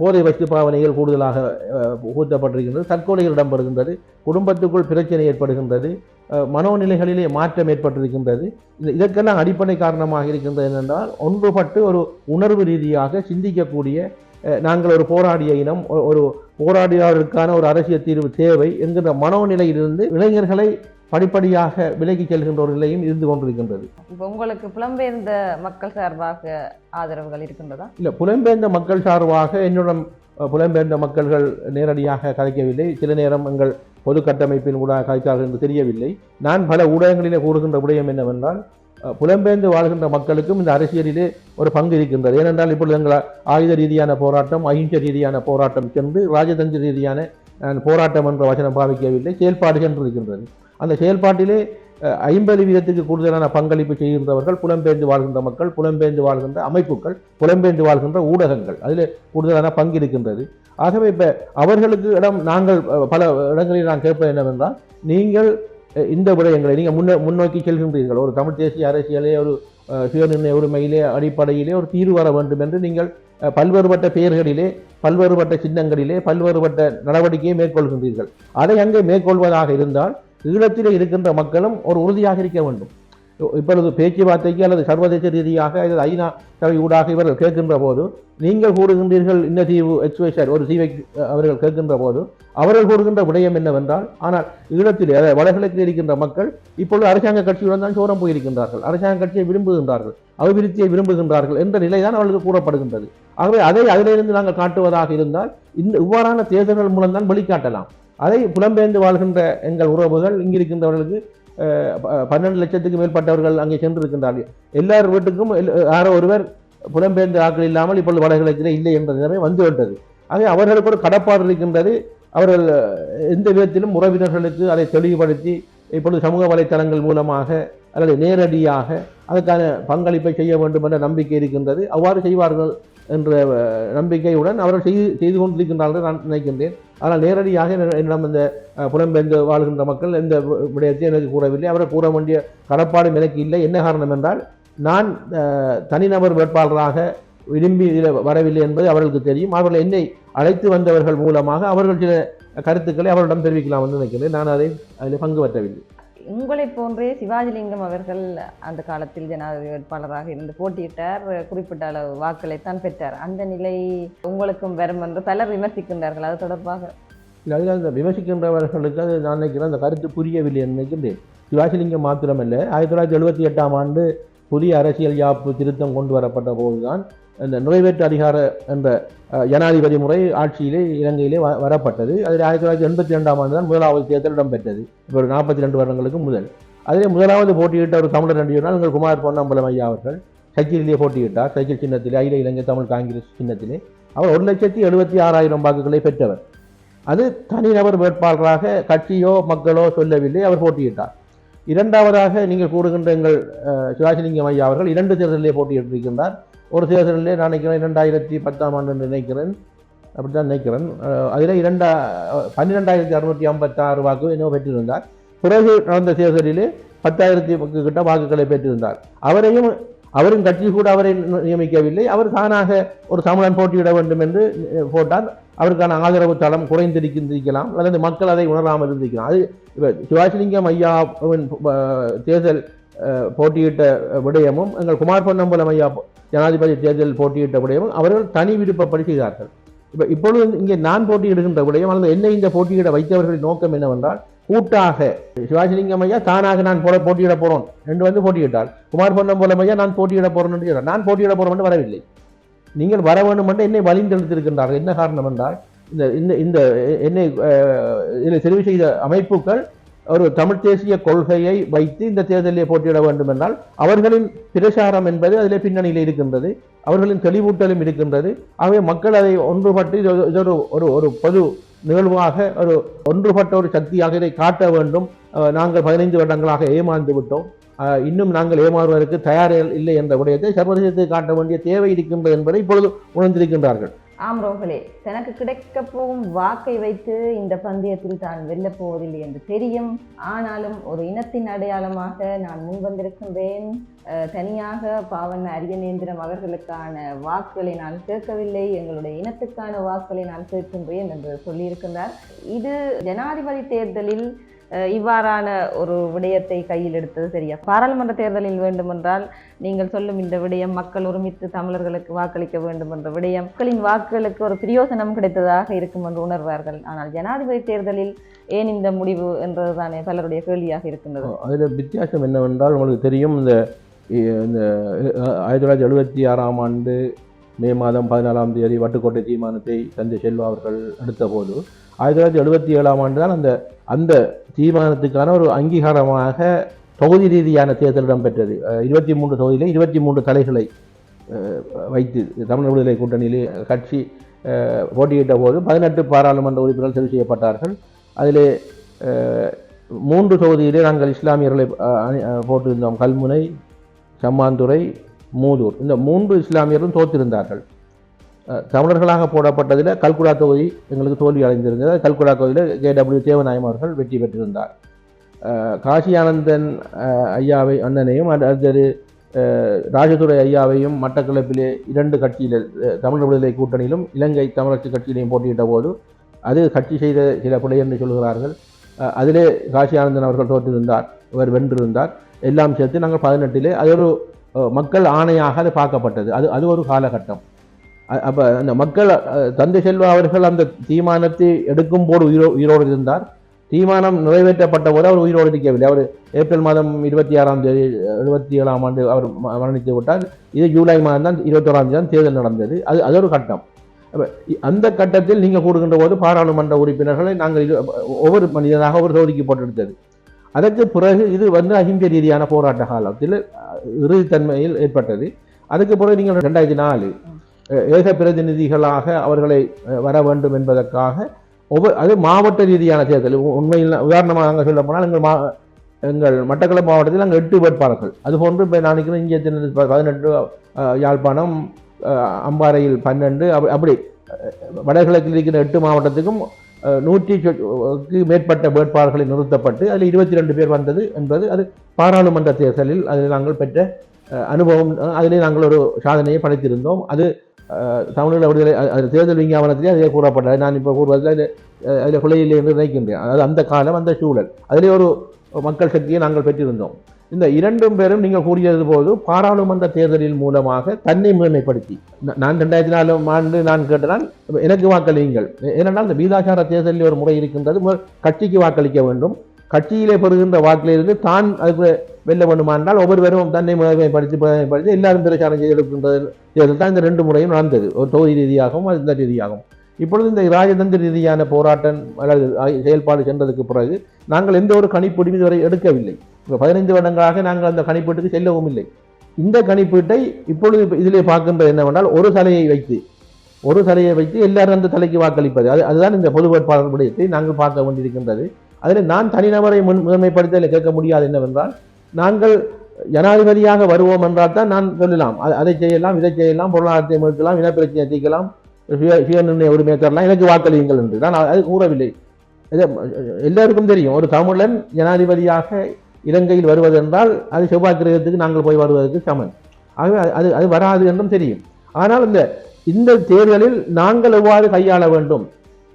போதை வைத்து பாவனைகள் கூடுதலாக ஊற்றப்பட்டிருக்கின்றது தற்கொலைகள் இடம்பெறுகின்றது. குடும்பத்துக்குள் பிரச்சனை ஏற்படுகின்றது. மனோநிலைகளிலே மாற்றம் ஏற்பட்டிருக்கின்றது. இதற்கெல்லாம் அடிப்படை காரணமாக இருக்கின்றது என்னென்றால் ஒன்றுபட்டு ஒரு உணர்வு ரீதியாக சிந்திக்கக்கூடிய நாங்கள் ஒரு போராடிய இனம் ஒரு போராடியாளருக்கான ஒரு அரசியல் தீர்வு தேவை என்கின்ற மனோநிலையிலிருந்து இளைஞர்களை படிப்படியாக விலகி செல்கின்ற ஒரு நிலையும் இருந்து கொண்டிருக்கின்றது. இப்போ உங்களுக்கு புலம்பெயர்ந்த மக்கள் சார்பாக ஆதரவுகள் இருக்கின்றதா? இல்லை புலம்பெயர்ந்த மக்கள் சார்பாக என்னுடன் புலம்பெயர்ந்த மக்கள்கள் நேரடியாக கதைக்கவில்லை. சில நேரம் எங்கள் பொது கட்டமைப்பின் கூட கதைத்தார்கள் என்று தெரியவில்லை. நான் பல ஊடகங்களிலே கூறுகின்ற விடயம் என்னவென்றால் புலம்பெயர்ந்து வாழ்கின்ற மக்களுக்கும் இந்த அரசியலிலே ஒரு பங்கு இருக்கின்றது. ஏனென்றால் இப்பொழுது எங்கள் ஆயுத ரீதியான போராட்டம் அகிம்சை ரீதியான போராட்டம் சென்று ராஜதந்திர ரீதியான போராட்டம் என்ற வசனம் பாவிக்கவில்லை. செயல்பாடு சென்று இருக்கின்றது. அந்த செயல்பாட்டிலே ஐம்பது வீதத்துக்கு கூடுதலான பங்களிப்பு செய்கின்றவர்கள் புலம்பெயர்ந்து வாழ்கின்ற மக்கள் புலம்பெயர்ந்து வாழ்கின்ற அமைப்புகள் புலம்பெயர்ந்து வாழ்கின்ற ஊடகங்கள் அதில் கூடுதலான பங்கு இருக்கின்றது. ஆகவே இப்போ அவர்களுக்கு இடம் நாங்கள் பல இடங்களில் நான் கேட்பது என்னவென்றால் நீங்கள் இந்த விடயங்களை நீங்கள் முன்ன முன்னோக்கி செல்கின்றீர்கள். ஒரு தமிழ் தேசிய அரசியலே ஒரு சுயநிர்ணய உரிமையிலே அடிப்படையிலே ஒரு தீர்வு வர வேண்டும் என்று நீங்கள் பல்வேறுபட்ட பெயர்களிலே பல்வேறுபட்ட சின்னங்களிலே பல்வேறுபட்ட நடவடிக்கையை மேற்கொள்கின்றீர்கள். அதை அங்கே மேற்கொள்வதாக இருந்தால் ஈழத்தில் இருக்கின்ற மக்களும் ஒரு உறுதியாக இருக்க வேண்டும். இப்பொழுது பேச்சுவார்த்தைக்கு அல்லது சர்வதேச ரீதியாக அல்லது ஐநா சபை ஊடாக இவர்கள் கேட்கின்ற போது நீங்கள் கூறுகின்றீர்கள் இந்த தீவு எக்ஸ்வேஷர் ஒரு தீவை அவர்கள் கேட்கின்ற போது அவர்கள் கூறுகின்ற விடயம் என்னவென்றால் ஆனால் ஈழத்தில் அதாவது வடகிழக்கில் இருக்கின்ற மக்கள் இப்பொழுது அரசாங்க கட்சியுடன் தான் சோரம் போயிருக்கின்றார்கள். அரசாங்க கட்சியை விரும்புகின்றார்கள் அபிவிருத்தியை விரும்புகின்றார்கள் என்ற நிலைதான் அவர்களுக்கு கூறப்படுகின்றது. ஆகவே அதை அதிலிருந்து நாங்கள் காட்டுவதாக இருந்தால் இந்த இவ்வாறான தேர்தல்கள் மூலம் தான் வெளிக்காட்டலாம். அதை புலம்பெயர்ந்து வாழ்கின்ற எங்கள் உறவுகள் இங்கிருக்கின்றவர்களுக்கு ப- பன்னெண்டு லட்சத்துக்கு மேற்பட்டவர்கள் அங்கே சென்றிருக்கின்றார்கள். எல்லார் வீட்டுக்கும் எல்- யாரோ ஒருவர் புலம்பெயர்ந்த ஆட்கள் இல்லாமல் இப்பொழுது வடகிழக்கிலே இல்லை என்ற நிலைமை வந்துவிட்டது. ஆகவே அவர்களுக்கு ஒரு கடப்பாடு இருக்கின்றது. அவர்கள் எந்த விதத்திலும் உறவினர்களுக்கு அதை தெளிவுபடுத்தி இப்பொழுது சமூக வலைத்தளங்கள் மூலமாக அல்லது நேரடியாக அதற்கான பங்களிப்பை செய்ய வேண்டும் என்ற நம்பிக்கை இருக்கின்றது. அவ்வாறு செய்வார்கள் என்ற நம்பிக்கையுடன் அவர்கள் செய்து செய்து கொண்டிருக்கின்றார்கள் நான் நினைக்கின்றேன். ஆனால் நேரடியாக என்னிடம் இந்த புலம்பெயர்ந்து வாழ்கின்ற மக்கள் எந்த வி- விடயத்தையும் எனக்கு கூறவில்லை. அவரை கூற வேண்டிய கடப்பாடும் எனக்கு இல்லை. என்ன காரணம் என்றால் நான் தனிநபர் வேட்பாளராக விரும்பி வரவில்லை என்பது அவர்களுக்கு தெரியும். அவர்கள் என்னை அழைத்து வந்தவர்கள் மூலமாக அவர்கள் சில கருத்துக்களை அவர்களிடம் தெரிவிக்கலாம் என்று நினைக்கிறேன் நான் அதை அதில் பங்கு பற்றவில்லை. உங்களை போன்றே சிவாஜிலிங்கம் அவர்கள் அந்த காலத்தில் ஜனாதிபதி வேட்பாளராக இருந்து போட்டியிட்டார் குறிப்பிட்ட அளவு வாக்குகளைத்தான் பெற்றார். அந்த நிலை உங்களுக்கும் வரும் என்று பலர் விமர்சிக்கின்றார்கள். அது தொடர்பாக? அதில் அந்த விமர்சிக்கின்றவர்களுக்கு அது நான் நினைக்கிறேன் அந்த கருத்து புரியவில்லை என்று நினைக்கின்றேன் சிவாஜிலிங்கம் மாத்திரமல்ல ஆயிரத்தி தொள்ளாயிரத்தி எழுபத்தி எட்டாம் ஆண்டு புதிய அரசியல் யாப்பு திருத்தம் கொண்டு வரப்பட்ட போதுதான் இந்த நிறைவேற்று அதிகார என்ற ஜனாதிபதி முறை ஆட்சியிலே இலங்கையிலே வ- வரப்பட்டது. அதில் ஆயிரத்தி தொள்ளாயிரத்தி எண்பத்தி ரெண்டாம் ஆண்டு தான் முதலாவது தேர்தல் இடம்பெற்றது. இப்போ ஒரு நாற்பத்தி ரெண்டு வருடங்களுக்கு முதல். அதிலே முதலாவது போட்டியிட்ட ஒரு தமிழர் என்று சொன்னால் எங்கள் குமார் பொன்னம்பலம் ஐயா அவர்கள். சைக்கிளிலே போட்டியிட்டார். சைக்கிள் சின்னத்திலே அகில இலங்கை தமிழ் காங்கிரஸ் சின்னத்திலே. அவர் ஒரு லட்சத்தி எழுபத்தி ஆறாயிரம் வாக்குகளை பெற்றவர். அது தனிநபர் வேட்பாளராக கட்சியோ மக்களோ சொல்லவில்லை. அவர் போட்டியிட்டார். இரண்டாவதாக நீங்கள் கூறுகின்ற எங்கள் சிவாசிலிங்கம் ஐயா அவர்கள் இரண்டு தேர்தலிலே போட்டியிட்டிருக்கின்றார். ஒரு தேர்தலிலே நான் நினைக்கிறேன் இரண்டாயிரத்தி பத்தாம் ஆண்டு நினைக்கிறேன். அப்படி தான் நினைக்கிறேன் அதில் இரண்டா பன்னிரெண்டாயிரத்தி அறுநூற்றி ஐம்பத்தாறு வாக்கு என்னவோ பெற்றிருந்தார். பிறகு நடந்த தேர்தலிலே பத்தாயிரத்தி கிட்ட வாக்குகளை பெற்றிருந்தார். அவரையும் அவரின் கட்சி கூட அவரை நியமிக்கவில்லை. அவர் தானாக ஒரு தமிழன் போட்டியிட வேண்டும் என்று போட்டால் அவருக்கான ஆதரவு தளம் குறைந்திருக்கின்றிருக்கலாம். அல்லது மக்கள் அதை உணராமல் இருந்திருக்கலாம். அது சிவாஜிலிங்கம் ஐயாவின் தேர்தல் போட்டியிட்ட விடயமும் எங்கள் குமார் பொன்னம்பலம் ஐயா ஜனாதிபதி தேர்தல் போட்டியிட்ட விடயமும் அவர்கள் தனி விருப்பப்படி செய்தார்கள் இப்போ இப்பொழுது இங்கே நான் போட்டியிடுகின்ற விடயம் அல்லது என்னை இந்த போட்டியிட வைத்தவர்களின் நோக்கம் என்னவென்றால் கூட்டாக சிவாஜிலிங்கம் ஐயா தானாக நான் போட போட்டியிட போகிறோம் என்று வந்து போட்டியிட்டார் குமார் பொன்னம்பலம் ஐயா நான் போட்டியிட போறேன் என்று சொன்னார். நான் போட்டியிட போகிறோம் என்று வரவில்லை நீங்கள் வர வேண்டும் என்று என்னை வலிந்தெடுத்திருக்கின்றார்கள் என்ன காரணம் என்றால் இந்த இந்த இந்த என்னை இதில் தெரிவு செய்த அமைப்புகள் ஒரு தமிழ் தேசிய கொள்கையை வைத்து இந்த தேர்தலில் போட்டியிட வேண்டும் என்றால் அவர்களின் பிரசாரம் என்பது அதிலே பின்னணியில் இருக்கின்றது அவர்களின் தெளிவூட்டலும் இருக்கின்றது. ஆகவே மக்கள் அதை ஒன்றுபட்டு இது ஒரு- ஒரு ஒரு பொது நிகழ்வாக ஒரு ஒன்றுபட்ட ஒரு சக்தியாக இதை காட்ட வேண்டும். நாங்கள் பதினைந்து வருடங்களாக ஏமாந்து விட்டோம். இன்னும் நாங்கள் ஏமாறுவதற்கு தயார் இல்லை என்ற விடயத்தை சர்வதேசத்தை காட்ட வேண்டிய தேவை இருக்கின்றது என்பதை இப்பொழுது உணர்ந்திருக்கின்றார்கள். ஆம்ரோகளே தனக்கு கிடைக்கப் போகும் வாக்கை வைத்து இந்த பந்தயத்தில் தான் வெல்லப் போவதில்லை என்று தெரியும். ஆனாலும் ஒரு இனத்தின் அடையாளமாக நான் முன்வந்திருக்கின்றேன். வந்திருக்கின்றேன் தனியாக பாவன் அரியநேந்திரம் அவர்களுக்கான வாக்குகளை நான் கேட்கவில்லை. எங்களுடைய இனத்துக்கான வாக்குகளை நான் கேட்கின்றேன் என்று சொல்லியிருக்கின்றார். இது ஜனாதிபதி தேர்தலில் இவ்வாறான ஒரு விடயத்தை கையில் எடுத்தது சரியா? பாராளுமன்ற தேர்தலில் வேண்டுமென்றால் நீங்கள் சொல்லும் இந்த விடயம் மக்கள் ஒருமித்து தமிழர்களுக்கு வாக்களிக்க வேண்டும் என்ற விடயம். மக்களின் வாக்குகளுக்கு ஒரு பிரயோசனம் கிடைத்ததாக இருக்கும் என்று உணர்வார்கள். ஆனால் ஜனாதிபதி தேர்தலில் ஏன் இந்த முடிவு என்றதுதானே பலருடைய கேள்வியாக இருக்கின்றது. அதில் வித்தியாசம் என்னவென்றால் உங்களுக்கு தெரியும் இந்த இந்த ஆயிரத்தி தொள்ளாயிரத்தி எழுபத்தி ஆறாம் ஆண்டு மே மாதம் பதினாலாம் தேதி வட்டுக்கோட்டை தீர்மானத்தை தந்தை செல்வா அவர்கள் எடுத்த போது ஆயிரத்தி தொள்ளாயிரத்தி எழுபத்தி ஏழாம் ஆண்டு தான் அந்த அந்த தீர்மானத்துக்கான ஒரு அங்கீகாரமாக தொகுதி ரீதியான தேர்தல் இடம்பெற்றது. இருபத்தி மூன்று தொகுதியிலே இருபத்தி மூன்று தலைகளை வைத்து தமிழ் விடுதலை கூட்டணியிலே கட்சி போட்டியிட்ட போது பதினெட்டு பாராளுமன்ற உறுப்பினர்கள் தெரிவு செய்யப்பட்டார்கள். அதிலே மூன்று தொகுதியிலே நாங்கள் இஸ்லாமியர்களை அணி- போட்டிருந்தோம். கல்முனை சம்மாந்துறை மூதூர். இந்த மூன்று இஸ்லாமியரும் தோற்றிருந்தார்கள் தமிழர்களாக போடப்பட்டதில் கல்குடா தொகுதி எங்களுக்கு தோல்வி அடைந்திருந்தது. கல்குடா தொகுதியில் ஜேடபிள்யூ தேவநாயம் அவர்கள் வெற்றி பெற்றிருந்தார். காஷி காசி ஆனந்தன் ஐயாவை அண்ணனையும் அடுத்தது ராஜதுரை ஐயாவையும் மட்டக்களப்பிலே இரண்டு கட்சியில் தமிழர் தமிழ் விடுதலை கூட்டணியிலும் இலங்கை தமிழரசு கட்சியிலையும் போட்டியிட்ட போது அது கட்சி செய்த சில பிழை என்று சொல்கிறார்கள். அதிலே காசி ஆனந்தன் அவர்கள் தோற்றிருந்தார் இவர் வென்றிருந்தார். எல்லாம் சேர்த்து நாங்கள் பதினெட்டிலே அது ஒரு மக்கள் ஆணையாக அது பார்க்கப்பட்டது. அது அது ஒரு காலகட்டம். அப்போ அந்த மக்கள் தந்தை செல்வா அவர்கள் அந்த தீர்மானத்தை எடுக்கும் போது உயிரோ உயிரோடு இருந்தார். தீர்மானம் நிறைவேற்றப்பட்ட போது அவர் உயிரோடு இருக்கவில்லை. அவர் ஏப்ரல் மாதம் இருபத்தி ஆறாம் தேதி எழுபத்தி ஏழாம் ஆண்டு அவர் மரணித்து விட்டார். இது ஜூலை மாதம் தான் இருபத்தோராம் தேதி தான் தேர்தல் நடந்தது. அது அது ஒரு கட்டம். அந்த கட்டத்தில் நீங்கள் கூடுகின்ற போது பாராளுமன்ற உறுப்பினர்களை நாங்கள் இது ஒவ்வொரு மனிதனாக ஒரு தொகுதிக்கு போட்டெடுத்தது. அதற்கு பிறகு இது வந்து அகிம்சை ரீதியான போராட்ட காலத்தில் இறுதித்தன்மையில் ஏற்பட்டது. அதுக்கு பிறகு நீங்கள் ரெண்டாயிரத்தி நாலு ஏக பிரதிநிதிகளாக அவர்களை வர வேண்டும் என்பதற்காக ஒவ்வொரு அது மாவட்ட ரீதியான தேர்தல். உண்மையில் உதாரணமாக நாங்கள் சொல்ல போனால் எங்கள் மா எங்கள் மட்டக்களப்பு மாவட்டத்தில் நாங்கள் எட்டு வேட்பாளர்கள் அதுபோன்று இப்போ நான் இங்கே பதினெட்டு யாழ்ப்பாணம் அம்பாறையில் பன்னெண்டு அப்படி அப்படி வடகிழக்கில் இருக்கிற எட்டு மாவட்டத்துக்கும் நூற்றிக்கு நூற்றி மேற்பட்ட வேட்பாளர்களை நிறுத்தப்பட்டு அதில் இருபத்தி ரெண்டு பேர் வந்தது என்பது அது பாராளுமன்ற தேர்தலில் அதில் நாங்கள் பெற்ற அனுபவம் அதிலே நாங்கள் ஒரு சாதனையை படைத்திருந்தோம். அது அஹ், விடுதலை அது- அது தேர்தல் விஞ்ஞாபனத்திலே அதே கூறப்பட்டது. நான் இப்போ கூறுவதில் அதில் அதில் என்று நினைக்கின்றேன். அதாவது அந்த காலம் அந்த சூழல். அதிலே ஒரு மக்கள் சக்தியை நாங்கள் பெற்றிருந்தோம். இந்த இரண்டும் பேரும் நீங்கள் கூறியது போது பாராளுமன்ற தேர்தலின் மூலமாக தன்னை மேன்மைப்படுத்தி நான் ரெண்டாயிரத்தி நாலு ஆண்டு நான் கேட்டனால் எனக்கு வாக்களியுங்கள். ஏனென்றால் இந்த வீதாச்சார தேர்தலில் ஒரு முறை இருக்கின்றது. கட்சிக்கு வாக்களிக்க வேண்டும். கட்சியிலே பெறுகின்ற வாக்கிலிருந்து தான் அதுக்கு வெல்ல வேண்டுமானால் ஒவ்வொருவரும் தன்னை முதலமை படித்து படித்து எல்லாரும் பிரச்சாரம் செய்திருக்கின்றது தேர்தல் தான் இந்த ரெண்டு முறையும் நடந்தது. ஒரு தொகுதி ரீதியாகவும் அது இந்த ரீதியாகவும். இப்பொழுது இந்த ராஜதந்திர ரீதியான போராட்டம் அல்லது செயல்பாடு சென்றதுக்கு பிறகு நாங்கள் எந்த ஒரு கணிப்பீடும் இதுவரை எடுக்கவில்லை. இப்போ பதினைந்து வருடங்களாக நாங்கள் அந்த கணிப்பீட்டுக்கு செல்லவும் இல்லை. இந்த கணிப்பீட்டை இப்பொழுது இதிலே பார்க்கின்றது என்னவென்றால் ஒரு தலையை வைத்து ஒரு தலையை வைத்து எல்லாரும் அந்த தலைக்கு வாக்களிப்பது. அது அதுதான் இந்த பொது வேட்பாளர் விடயத்தை நாங்கள் பார்க்க வேண்டியிருக்கின்றது. அதில் நான் தனிநபரை முன் முதன்மைப்படுத்த கேட்க முடியாது என்னவென்றால் நாங்கள் ஜனாதிபதியாக வருவோம் என்றால் தான் நான் சொல்லலாம் அ- அதை செய்யலாம் இதை செய்யலாம் பொருளாதாரத்தை மீட்கலாம் இனப்பிரச்சனையை தீர்க்கலாம் சுய நிர்ணய உரிமையை தரலாம் எனக்கு வாக்களியுங்கள் என்று. நான் அது கூறவில்லை. இது எல்லாருக்கும் தெரியும் ஒரு தமிழன் ஜனாதிபதியாக இலங்கையில் வருவதென்றால் அது செவ்வாய் கிரகத்துக்கு நாங்கள் போய் வருவதற்கு சமன். ஆகவே அது- அது அது வராது என்றும் தெரியும். ஆனால் இந்த இந்த தேர்தலில் நாங்கள் எவ்வாறு கையாள வேண்டும்?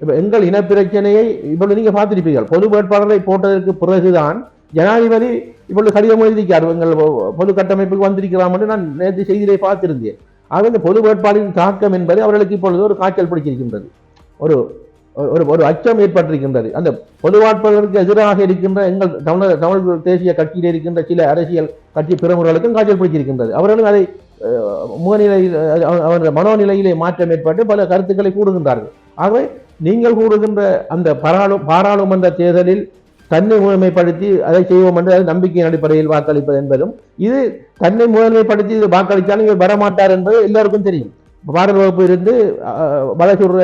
இப்போ எங்கள் இனப்பிரச்சனையை இப்பொழுது நீங்கள் பார்த்திருப்பீர்கள். பொது வேட்பாளரை போட்டதற்கு பிறகுதான் ஜனாதிபதி இப்பொழுது கடிதம் எழுதிக்கார் எங்கள் பொது கட்டமைப்புக்கு வந்திருக்கலாம் என்று நான் நேற்று செய்தியிலே பார்த்திருந்தேன். ஆக இந்த பொது வேட்பாளரின் தாக்கம் என்பது அவர்களுக்கு இப்பொழுது ஒரு காய்ச்சல் பிடிச்சிருக்கின்றது ஒரு ஒரு ஒரு அச்சம் ஏற்பட்டிருக்கின்றது. அந்த பொது வேட்பாளருக்கு எதிராக இருக்கின்ற எங்கள் தமிழர் தமிழ் தேசிய கட்சியில் இருக்கின்ற சில அரசியல் கட்சி பிரமுகர்களுக்கும் காய்ச்சல் பிடிச்சிருக்கின்றது அவர்களும் அதை முகநிலை முகநிலையில் அவர்கள் மனோநிலையிலே மாற்றம் ஏற்பட்டு பல கருத்துக்களை கூடுகின்றார்கள் ஆகவே நீங்கள் கூறுகின்ற அந்த பாராளு பாராளுமன்ற தேர்தலில் தன்னை முழுமைப்படுத்தி அதை செய்வோம் என்று நம்பிக்கையின் அடிப்படையில் வாக்களிப்பது என்பதும் இது தன்னை முதன்மைப்படுத்தி இது வாக்களித்தாலும் இவர் வரமாட்டார் என்பது எல்லோருக்கும் தெரியும். பாடல் வகுப்பு இருந்து அஹ், வலை சொல்ற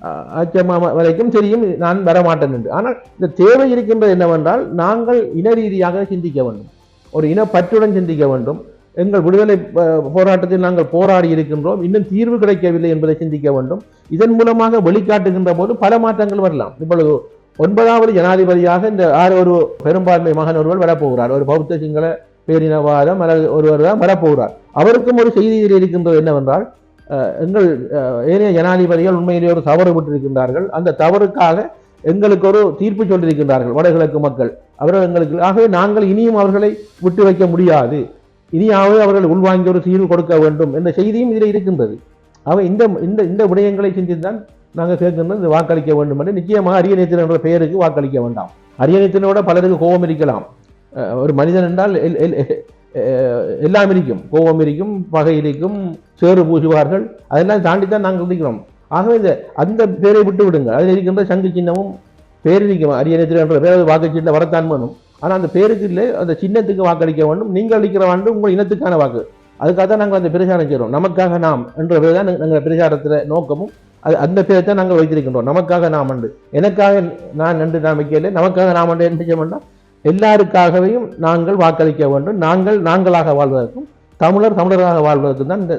அஹ், அச்சமா வரைக்கும் தெரியும் நான் வரமாட்டேன் என்று. ஆனால் இந்த தேவை இருக்கின்றது என்னவென்றால் நாங்கள் இன ரீதியாக சிந்திக்க வேண்டும். ஒரு இனப்பற்றுடன் சிந்திக்க வேண்டும். எங்கள் விடுதலை போராட்டத்தில் நாங்கள் போராடி இருக்கின்றோம். இன்னும் தீர்வு கிடைக்கவில்லை என்பதை சிந்திக்க வேண்டும். இதன் மூலமாக வெளிக்காட்டுகின்ற போது பல மாற்றங்கள் வரலாம். இப்பொழுது ஒன்பதாவது ஜனாதிபதியாக இந்த ஆறு ஒரு பெரும்பான்மை மகன் ஒருவர் வரப்போகிறார். ஒரு பௌத்த சிங்கள பேரினவாதம் அல்லது ஒருவர் தான் வரப்போகிறார். அவருக்கும் ஒரு செய்தி இருக்கின்றது என்னவென்றால் எங்கள் ஏனைய ஜனாதிபதிகள் உண்மையிலே ஒரு தவறு விட்டிருக்கின்றார்கள். அந்த தவறுக்காக எங்களுக்கு ஒரு தீர்ப்பு சொல்லியிருக்கின்றார்கள் வடகிழக்கு மக்கள். அவர்கள் எங்களுக்கு ஆகவே நாங்கள் இனியும் அவர்களை விட்டு வைக்க முடியாது. இனியாவது அவர்கள் உள்வாங்கி ஒரு தீர்வு கொடுக்க வேண்டும் என்ற செய்தியும் இதில் இருக்கின்றது. அவை இந்த இந்த இந்த விடயங்களை செஞ்சுதான் நாங்கள் கேட்கின்றோம் வாக்களிக்க வேண்டும் என்று. நிச்சயமாக அரியநேத்திரன் என்ற பெயருக்கு வாக்களிக்க வேண்டாம். அரியநேத்திரனோட பலருக்கு கோபம் இருக்கலாம். ஒரு மனிதன் என்றால் எல்- எல்- எல்லாம் இருக்கும். கோபம் இருக்கும் பகை இருக்கும் சேறு பூசுவார்கள். அதெல்லாம் தாண்டி தான் நாங்கள் இருக்கிறோம் ஆகவே இந்த அந்த பேரை விட்டு விடுங்கள் அதில் இருக்கின்ற சங்கு சின்னமும் பேர் இருக்கும் அரியநேத்திரன் என்ற பேர் வாக்குச்சீட்டில் வரத்தான் வேணும். ஆனால் அந்த பேருக்கு இல்லை அந்த சின்னத்துக்கு வாக்களிக்க வேண்டும் நீங்கள் அளிக்கிற வேண்டும் உங்கள் இனத்துக்கான வாக்கு. அதுக்காக தான் நாங்கள் அந்த பிரச்சாரம் செய்கிறோம். நமக்காக நாம் என்ற பேர் தான் நாங்கள் பிரச்சாரத்தில் நோக்கமும் அது அந்த பேரை தான் நாங்கள் வைத்திருக்கின்றோம். நமக்காக நாம் அண்டு எனக்காக நான் என்று நான் வைக்கல நமக்காக நாம் என்று என்ன செய்ய வேண்டாம்? எல்லாருக்காகவையும் நாங்கள் வாக்களிக்க வேண்டும். நாங்கள் நாங்களாக வாழ்வதற்கும் தமிழர் தமிழராக வாழ்வதற்கும் தான் இந்த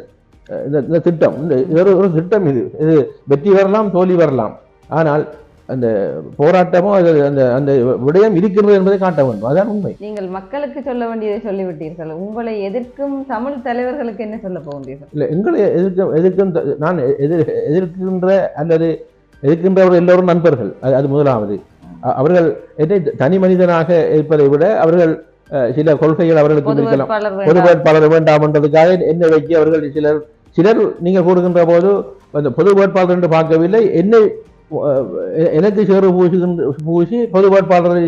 இந்த இந்த திட்டம். இந்த ஒரு திட்டம் இது. இது வெற்றி வரலாம் தோல்வி வரலாம் ஆனால் அந்த போராட்டமோ அது அந்த அந்த விடயம் இருக்கின்றது என்பதை காட்ட வேண்டும். அதான் உண்மை. நீங்கள் மக்களுக்கு சொல்ல வேண்டியதை சொல்லிவிட்டீர்கள். உங்களை எதிர்க்கும் தமிழ் தலைவர்களுக்கு என்ன சொல்ல போகின்றீர்கள்? இல்லை எங்களை எதிர்க்க எதிர்க்கின்ற நான் எதிர் எதிர்க்கின்ற அல்லது எதிர்க்கின்றவர் எல்லோரும் நண்பர்கள். அது அது முதலாவது. அவர்கள் என்னை தனி மனிதனாக இருப்பதை விட அவர்கள் சில கொள்கைகள் அவர்களுக்கு இருக்கலாம் பொது. வேட்பாளர் வேண்டாம் என்றதுக்காக என்னை வைக்க அவர்கள் சிலர் சிலர் நீங்கள் கூறுகின்ற போது அந்த பொது வேட்பாளர் என்று பார்க்கவில்லை. என்னை எனக்கு சேறு பூசுகின்ற பூசி பொது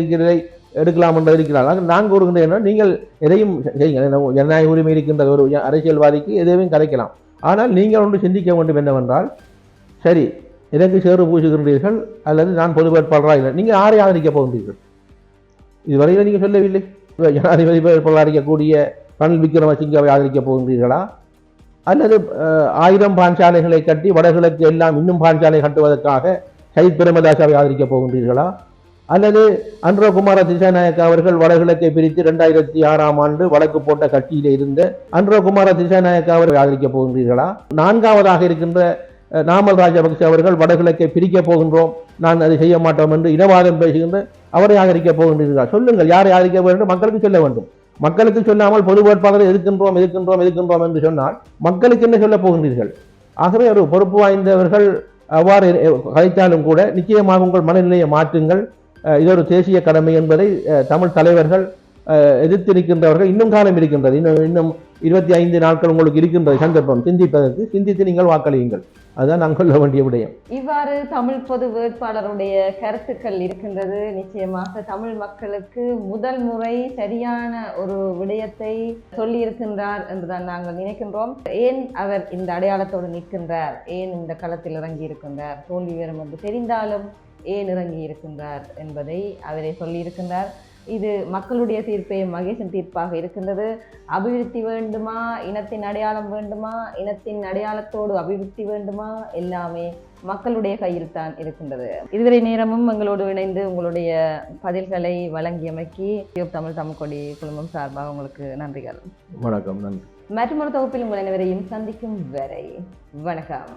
இருக்கிறதை எடுக்கலாம் என்று இருக்கிறார். நாங்கள் நான் கூறுகின்ற என்ன நீங்கள் எதையும் செய்யுங்கள். ஜனநாயக உரிமை இருக்கின்ற ஒரு அரசியல்வாதிக்கு எதையும் கிடைக்கலாம் ஆனால் நீங்கள் ஒன்று சிந்திக்க வேண்டும் என்னவென்றால் சரி எனக்கு சேறு பூசுகின்றீர்கள் அல்லது நான் பொது வேட்பாளராக இல்லை. நீங்கள் யாரை ஆதரிக்க போகின்றீர்கள். இதுவரையில் நீங்கள் சொல்லவில்லை. ஜனாதிபதி வேட்பாளர் ஆதரிக்கக்கூடிய ரணில் விக்ரமசிங்கவை ஆதரிக்க போகின்றீர்களா? அல்லது ஆயிரம் பாஞ்சாலைகளை கட்டி வடகிழக்கு எல்லாம் இன்னும் பாஞ்சாலை கட்டுவதற்காக சயித் பிரமதாசாவை ஆதரிக்க போகின்றீர்களா? அல்லது அன்ரோகுமார திசாநாயக்கா அவர்கள் வடகிழக்கை பிரித்து ரெண்டாயிரத்தி ஆறாம் ஆண்டு வழக்கு போட்ட கட்சியில் இருந்த அன்ரோகுமார திசாநாயக்கா அவர்கள் ஆதரிக்க போகின்றீர்களா? நான்காவதாக இருக்கின்ற நாமல் ராஜபக்சே அவர்கள் வடகிழக்கை பிரிக்கப் போகின்றோம் நான் அதை செய்ய மாட்டோம் என்று இனவாதம் பேசுகின்ற அவரை ஆதரிக்கப் போகின்றீர்களா? சொல்லுங்கள் யாரை ஆதரிக்க வேண்டும்? மக்களுக்கு சொல்ல வேண்டும். மக்களுக்கு சொல்லாமல் பொது வேட்பாளரை எதிர்க்கின்றோம் எதிர்க்கின்றோம் எதிர்க்கின்றோம் என்று சொன்னால் மக்களுக்கு என்ன சொல்ல போகின்றீர்கள்? ஆகவே ஒரு பொறுப்பு வாய்ந்தவர்கள் அவ்வாறு எ- கதைத்தாலும் கூட நிச்சயமாக உங்கள் மனநிலையை மாற்றுங்கள். இது ஒரு தேசிய கடமை என்பதை தமிழ் தலைவர்கள் எதிர்த்து நிற்கின்றவர்கள் இன்னும் காலம் இருக்கின்றது. இன்னும் இன்னும் இருபத்தி ஐந்து நாட்கள் உங்களுக்கு இருக்கின்றது சந்தர்ப்பம். சிந்திப்பதற்கு சிந்தித்து நீங்கள் வாக்களியுங்கள். அதுதான் நான் சொல்ல வேண்டிய விடயம். இவ்வாறு தமிழ் பொது வேட்பாளருடைய கருத்துக்கள் இருக்கின்றது. நிச்சயமாக தமிழ் மக்களுக்கு முதல் முறை சரியான ஒரு விடயத்தை சொல்லியிருக்கின்றார் என்றுதான் நாங்கள் நினைக்கின்றோம். ஏன் அவர் இந்த அடையாளத்தோடு நிற்கின்றார்? ஏன் இந்த களத்தில் இறங்கி இருக்கின்றார் தோல்வி வீரம் என்று தெரிந்தாலும் ஏன் இறங்கி இருக்கின்றார் என்பதை அவரே சொல்லியிருக்கின்றார். இது மக்களுடைய தீர்ப்பே மகேசன் தீர்ப்பாக இருக்கின்றது. அபிவிருத்தி வேண்டுமா? இனத்தின் அடையாளம் வேண்டுமா? இனத்தின் அடையாளத்தோடு அபிவிருத்தி வேண்டுமா? எல்லாமே மக்களுடைய கையில் தான் இருக்கின்றது. இதுவரை நேரமும் எங்களோடு இணைந்து உங்களுடைய பதில்களை வழங்கியமைக்கு தமிழ் தமிழ்கொடி குழுமம் சார்பாக உங்களுக்கு நன்றிகள். வணக்கம் நன்றி. மற்றொரு தொகுப்பில் உங்கள் அனைவரையும் சந்திக்கும் வரை வணக்கம்.